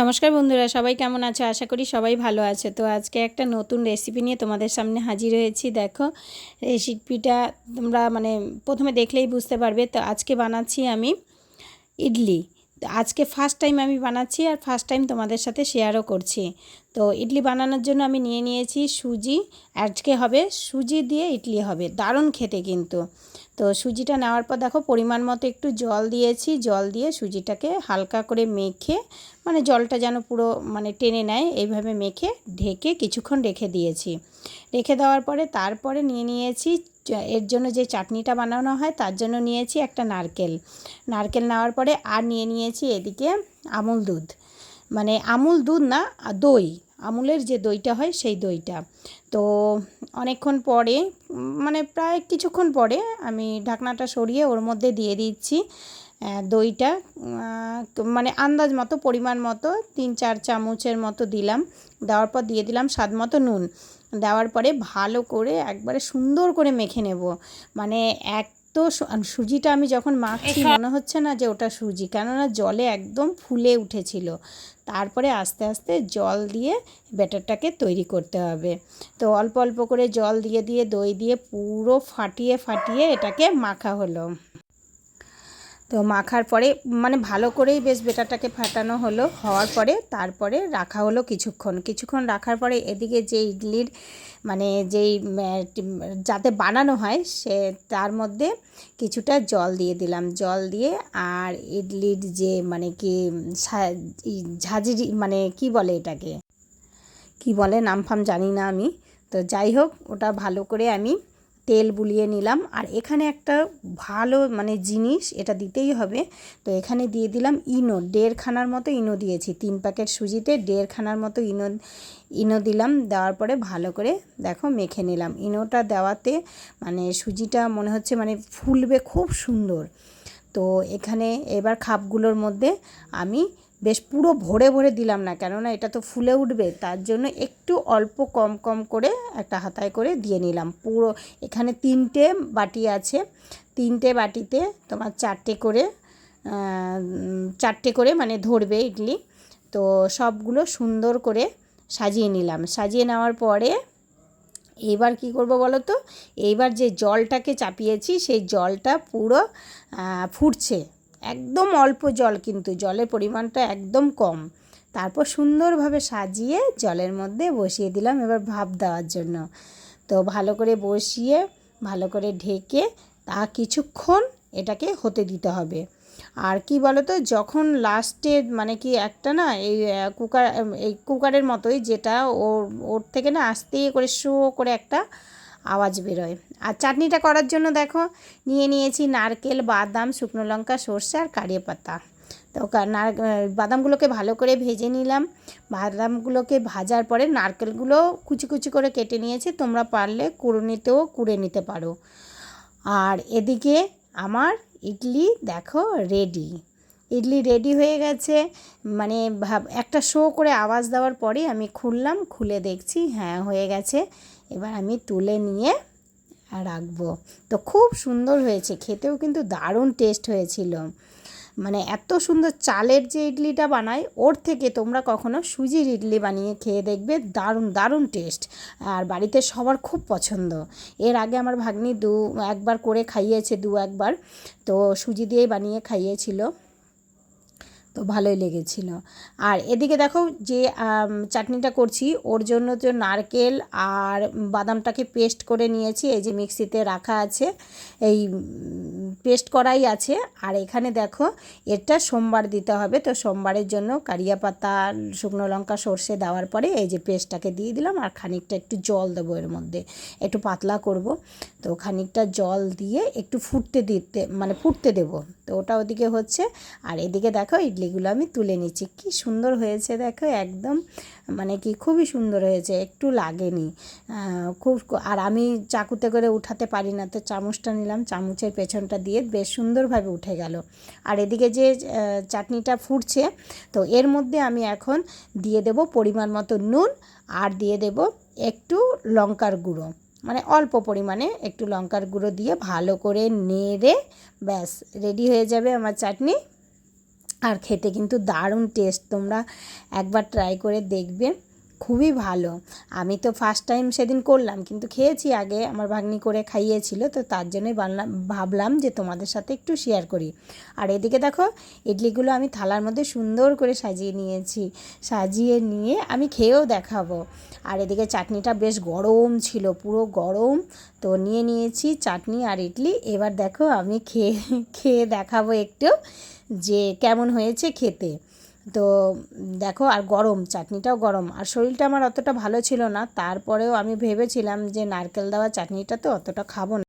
নমস্কার বন্ধুরা, সবাই কেমন আছো? আশা করি সবাই ভালো আছে। তো আজকে একটা নতুন রেসিপি নিয়ে তোমাদের সামনে হাজির হয়েছি। দেখো রেসিপিটা তোমরা মানে প্রথমে দেখলেই বুঝতে পারবে। তো আজকে বানাচ্ছি আমি ইডলি। আজকে ফার্স্ট টাইম আমি বানাচ্ছি আর ফার্স্ট টাইম তোমাদের সাথে শেয়ারও করছি। তো ইডলি বানানোর জন্য আমি নিয়ে নিয়েছি সুজি, আজকে হবে সুজি দিয়ে ইডলি হবে, দারুণ খেতে কিন্তু। তো সুজিটা নেওয়ার পর দেখো পরিমাণ মতো একটু জল দিয়েছি, জল দিয়ে সুজিটাকে হালকা করে মেখে মানে জলটা যেন পুরো মানে টেনে নেয়, এইভাবে মেখে ঢেকে কিছুক্ষণ রেখে দিয়েছি। রেখে দেওয়ার পরে তারপরে নিয়ে নিয়েছি এর জন্য যে চাটনিটা বানানো হয় তার জন্য নিয়েছি একটা নারকেল। নারকেল নেওয়ার পরে আর নিয়ে নিয়েছি এদিকে আমুল দুধ মানে আমুল দুধ না দই। আমুলের যে দইটা হয় সেই দইটা। তো অনেকক্ষণ পরে মানে প্রায় কিছুক্ষণ পরে আমি ঢাকনাটা সরিয়ে ওর মধ্যে দিয়ে দিচ্ছি দইটা। মানে আন্দাজ মতো, পরিমাণ মতো, তিন চার চামচের মতো দিলাম। দেওয়ার পর দিয়ে দিলাম স্বাদ মতো নুন। দেওয়ার পরে ভালো করে একবারে সুন্দর করে মেখে নেব। মানে এক তো সুজিটা আমি যখন মাখছি মনে হচ্ছে না যে ওটা সুজি। কেননা জলে একদম ফুলে উঠেছিল। তারপরে আস্তে আস্তে জল দিয়ে ব্যাটারটাকে তৈরি করতে হবে। তো অল্প অল্প করে জল দিয়ে দিয়ে দই দিয়ে পুরো ফাটিয়ে ফাটিয়ে এটাকে মাখা হলো। তো মাখার পরে মানে ভালো করেই বেশ বেটারটাকে ফাটানো হলো, হওয়ার পরে তারপরে রাখা হলো কিছুক্ষণ। কিছুক্ষণ রাখার পরে এদিকে যে ইডলির মানে যেই যাতে বানানো হয়, সে, তার মধ্যে কিছুটা জল দিয়ে দিলাম। জল দিয়ে আর ইডলির যে মানে কি ঝাঁঝরি মানে কি বলে এটাকে? কি বলে নাম ফাম জানি না আমি। তো যাই হোক, ওটা ভালো করে আমি তেল বুলিয়ে নিলাম। আর এখানে একটা ভালো মানে জিনিস এটা দিতেই হবে। তো এখানে দিয়ে দিলাম ইনো। দেড়খানার মতো ইনো দিয়েছি। তিন প্যাকেট সুজিতে দেড়খানার মতো ইনো ইনো দিলাম। দেওয়ার পরে ভালো করে দেখো মেখে নিলাম। ইনোটা দেওয়াতে মানে সুজিটা মনে হচ্ছে মানে ফুলবে খুব সুন্দর। তো এখানে এবার খাপগুলোর মধ্যে আমি বেশ পুরো ভরে ভরে দিলাম না, কেননা এটা তো ফুলে উঠবে, তার জন্য একটু অল্প কম কম করে একটা হাতায় করে দিয়ে নিলাম। পুরো এখানে তিনটে বাটি আছে, তিনটে বাটিতে তোমার চারটে করে চারটে করে মানে ধরবে ইডলি। তো সবগুলো সুন্দর করে সাজিয়ে নিলাম। সাজিয়ে নেওয়ার পরে এবার কি করব বলো তো? এইবার যে জলটাকে চাপিয়েছি, সেই জলটা পুরো ফুটছে। একদম অল্প জল কিন্তু, জলের পরিমাণটা একদম কম। তারপর সুন্দরভাবে সাজিয়ে জলের মধ্যে বসিয়ে দিলাম এবার ভাপ দেওয়ার জন্য। তো ভালো করে বসিয়ে, ভালো করে ঢেকে তা কিছুক্ষণ এটাকে হতে দিতে হবে। আর কি বলতো, যখন লাস্টে মানে কি একটা না, এই কুকার এই কুকারের মতোই যেটা ওর ওর থেকে না আস্তে করে শো করে একটা আওয়াজ বেরোয়। আর চাটনিটা করার জন্য দেখো, নিয়ে নিয়েছি নারকেল, বাদাম, শুকনো লঙ্কা, সর্ষে আর কারিয়ে পাতা। তো নার বাদামগুলোকে ভালো করে ভেজে নিলাম। বাদামগুলোকে ভাজার পরে নারকেলগুলো কুচি কুচি করে কেটে নিয়েছি। তোমরা পারলে কুড়ুনিতেও কুড়ে নিতে পারো। আর এদিকে আমার ইডলি দেখো রেডি। ইডলি রেডি হয়ে গেছে। মানে ভাব, একটা শো করে আওয়াজ দেওয়ার পরে আমি খুললাম, খুলে দেখছি হ্যাঁ হয়ে গেছে। এবার আমি তুলে নিয়ে রাখব। তো খুব সুন্দর হয়েছে, খেতেও কিন্তু দারুণ টেস্ট হয়েছিল। মানে এত সুন্দর চালের যে ইডলিটা বানায়, ওর থেকে তোমরা কখনো সুজির ইডলি বানিয়ে খেয়ে দেখবে, দারুণ দারুণ টেস্ট আর বাড়িতে সবার খুব পছন্দ। এর আগে আমার ভাগ্নি দু, একবার করে খাইয়েছে দু একবার তো সুজি দিয়েই বানিয়ে খাইয়েছিল। তো ভালোই লেগেছিল। আর এদিকে দেখো যে চাটনিটা করছি, ওর জন্য তো নারকেল আর বাদামটাকে পেস্ট করে নিয়েছি, এই যে মিক্সিতে রাখা আছে, এই পেস্ট করাই আছে। আর এখানে দেখো, এটা সোমবার দিতে হবে, তো সোমবারের জন্য কারিয়া পাতা শুকনো লঙ্কা, সর্ষে দেওয়ার পরে এই যে পেস্টটাকে দিয়ে দিলাম, আর খানিকটা একটু জল দেবো এর মধ্যে। একটু পাতলা করব। তো খানিকটা জল দিয়ে একটু ফুটতে দিতে মানে ফুটতে দেবো। তো ওটা ওদিকে হচ্ছে, আর এদিকে দেখো ইডলিগুলো আমি তুলে নিচ্ছি। কি সুন্দর হয়েছে দেখো, একদম মানে কি খুবই সুন্দর হয়েছে, একটু লাগেনি। খুব আর আমি চাকুতে করে উঠাতে পারি না, তো চামচটা নিলাম, চামচের পেছনটা দিয়ে বেশ সুন্দরভাবে উঠে গেল। আর এদিকে যে চাটনিটা ফুটছে, তো এর মধ্যে আমি এখন দিয়ে দেব পরিমাণ মতো নুন, আর দিয়ে দেব একটু লঙ্কার গুঁড়ো। মানে অল্প পরিমাণে একটু লঙ্কার গুঁড়ো দিয়ে ভালো করে নেড়ে ব্যাস রেডি হয়ে যাবে আমার চাটনি। আর খেতে কিন্তু দারুণ টেস্ট তোমরা একবার ট্রাই করে দেখবে, খুবই ভালো। আমি তো ফার্স্ট টাইম সেদিন করলাম, কিন্তু খেয়েছি আগে, আমার ভাগ্নি করে খাইয়েছিল, তো তার জন্যই বানলাম, ভাবলাম যে তোমাদের সাথে একটু শেয়ার করি। আর এদিকে দেখো, ইডলিগুলো আমি থালার মধ্যে সুন্দর করে সাজিয়ে নিয়েছি, সাজিয়ে নিয়ে আমি খেয়েও দেখাবো। আর এদিকে চাটনিটা বেশ গরম ছিল, পুরো গরম। তো নিয়ে নিয়েছি চাটনি আর ইডলি। এবার দেখো আমি খেয়ে খেয়ে দেখাবো একটু যে কেমন হয়েছে খেতে। তো দেখো আর গরম, চাটনিটাও গরম। আর শরীরটা আমার অতটা ভালো ছিল না, তারপরেও আমি ভেবেছিলাম যে নারকেল দেওয়া চাটনিটা তো অতটা খাব না।